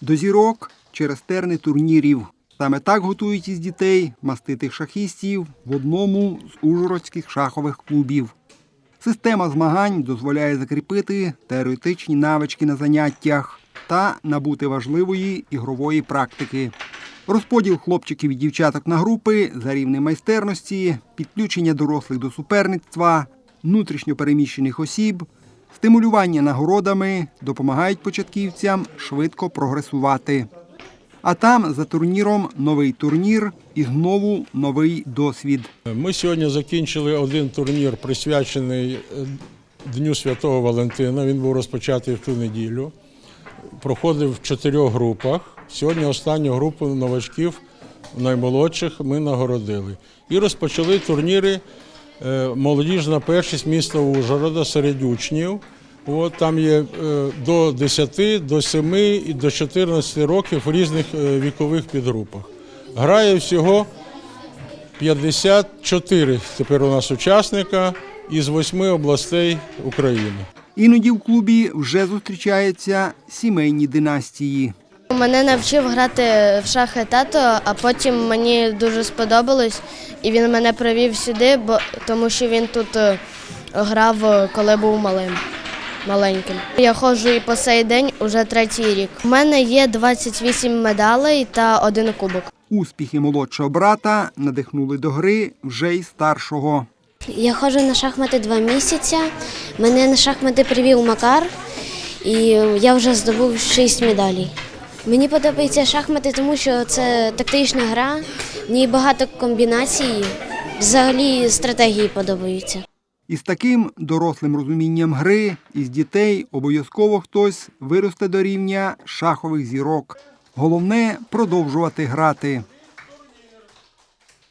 До зірок через терни турнірів. Саме так готують із дітей маститих шахістів в одному з ужгородських шахових клубів. Система змагань дозволяє закріпити теоретичні навички на заняттях та набути важливої ігрової практики. Розподіл хлопчиків і дівчаток на групи за рівнем майстерності, підключення дорослих до суперництва, внутрішньо переміщених осіб, стимулювання нагородами допомагають початківцям швидко прогресувати. А там за турніром новий турнір і знову новий досвід. Ми сьогодні закінчили один турнір, присвячений е, Дню Святого Валентина. Він був розпочатий в ту неділю. Проходив в чотирьох групах. Сьогодні останню групу новачків наймолодших ми нагородили. І розпочали турніри молодіжна першість міста Ужгорода серед учнів. От, там є е, до 10, до 7 і до 14 років в різних е, вікових підгрупах. Грає всього 54 тепер у нас учасника із восьми областей України. Іноді в клубі вже зустрічаються сімейні династії. Мене навчив грати в шахи тато, а потім мені дуже сподобалось, і він мене привів сюди, бо тому що він тут е, грав, е, коли був малим. Маленьким. Я ходжу і по сей день уже третій рік. У мене є 28 медалей та один кубок. Успіхи молодшого брата надихнули до гри вже й старшого. Я ходжу на шахмати два місяці. Мене на шахмати привів Макар, і я вже здобув шість медалей. Мені подобаються шахмати, тому що це тактична гра, в ній багато комбінацій. Взагалі стратегії подобаються. Із таким дорослим розумінням гри із дітей обов'язково хтось виросте до рівня шахових зірок. Головне продовжувати грати.